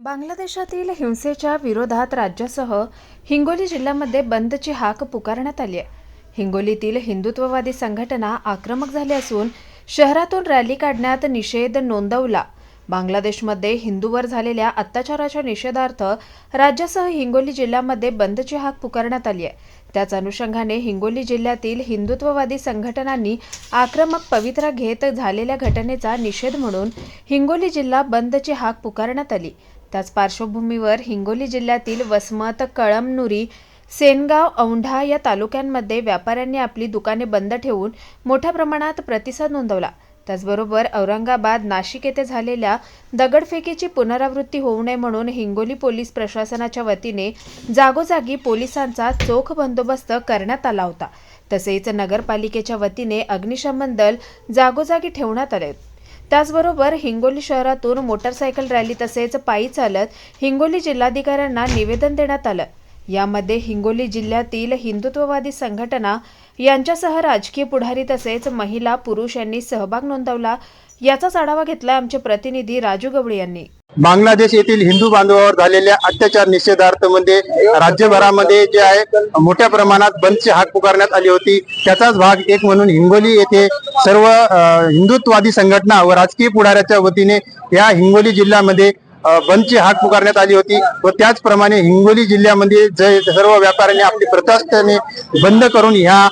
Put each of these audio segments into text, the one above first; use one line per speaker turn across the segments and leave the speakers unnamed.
बांगलादेशातील हिंसेच्या विरोधात राज्यासह हिंगोली जिल्ह्यामध्ये बंदची हाक पुकारण्यात आली आहे. हिंगोलीतील हिंदुत्ववादी संघटना आक्रमक झाली असून शहरातून रॅली काढण्यात निषेध नोंदवला. बांगलादेशमध्ये हिंदूवर झालेल्या अत्याचाराच्या निषेधार्थ राज्यासह हिंगोली जिल्ह्यामध्ये बंदची हाक पुकारण्यात आली आहे. त्याच अनुषंगाने हिंगोली जिल्ह्यातील हिंदुत्ववादी संघटनांनी आक्रमक पवित्रा घेत झालेल्या घटनेचा निषेध म्हणून हिंगोली जिल्हा बंदची हाक पुकारण्यात आली. त्याच पार्श्वभूमीवर हिंगोली जिल्ह्यातील वसमत कळमनुरी सेनगाव औंढा या तालुक्यांमध्ये व्यापाऱ्यांनी आपली दुकाने बंद ठेवून मोठ्या प्रमाणात प्रतिसाद नोंदवला. त्याचबरोबर औरंगाबाद नाशिक येथे झालेल्या दगडफेकीची पुनरावृत्ती होऊ नये म्हणून हिंगोली पोलीस प्रशासनाच्या वतीने जागोजागी पोलिसांचा चोख बंदोबस्त करण्यात आला होता. तसेच नगरपालिकेच्या वतीने अग्निशमन दल जागोजागी ठेवण्यात आले त्याचबरोबर हिंगोली शहरातून मोटरसायकल रॅली तसेच पायी चालत हिंगोली जिल्हाधिकाऱ्यांना निवेदन देण्यात आलं. यामध्ये हिंगोली जिल्ह्यातील हिंदुत्ववादी संघटना यांच्यासह राजकीय पुढारी तसेच महिला पुरुष यांनी सहभाग नोंदवला. याचाच आढावा घेतला आमचे प्रतिनिधी राजू गवळी यांनी.
बांगलादेश येथील हिंदू बांधवावर झालेल्या अत्याचार निषेधार्थमध्ये राज्यभरामध्ये जे आहे मोठ्या प्रमाणात बंदची हाक पुकारण्यात आली होती. त्याचाच भाग एक म्हणून हिंगोली येथे सर्व हिंदुत्ववादी संघटना व राजकीय पुढाऱ्याच्या वतीने या हिंगोली जिल्ह्यामध्ये बंदची हाक पुकारण्यात आली होती व त्याचप्रमाणे हिंगोली जिल्ह्यामध्ये जे सर्व व्यापाऱ्यांनी आपली प्रशासनाने बंद करून ह्या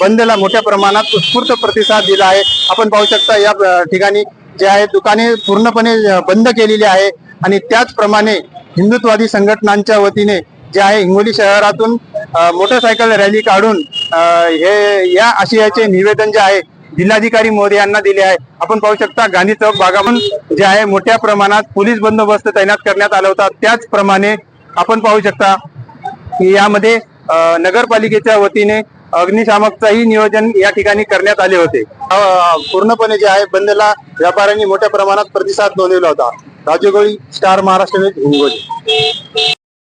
बंदला मोठ्या प्रमाणात उत्स्फूर्त प्रतिसाद दिला आहे. आपण पाहू शकता या ठिकाणी जे आहे दुकाने पूर्णपणे बंद केलेली आहे. आणि त्याचप्रमाणे हिंदुत्वादी संघटनांच्या वतीने जे आहे हिंगोली शहरातून मोटरसायकल रॅली काढून हे या आशयाचे निवेदन जे आहे जिल्हाधिकारी मोदी यांना दिले आहे. आपण पाहू शकता गांधी चौक भागातून जे आहे मोठ्या प्रमाणात पोलीस बंदोबस्त तैनात करण्यात आला होता. त्याचप्रमाणे आपण पाहू शकता की यामध्ये नगरपालिकेच्या वतीने अग्निशामकचाही नियोजन या ठिकाणी करण्यात आले होते. पूर्णपणे जे आहे बंदला व्यापाऱ्यांनी मोठ्या प्रमाणात प्रतिसाद नोंदवला होता. राजगोळी स्टार महाराष्ट्र हिंगोली.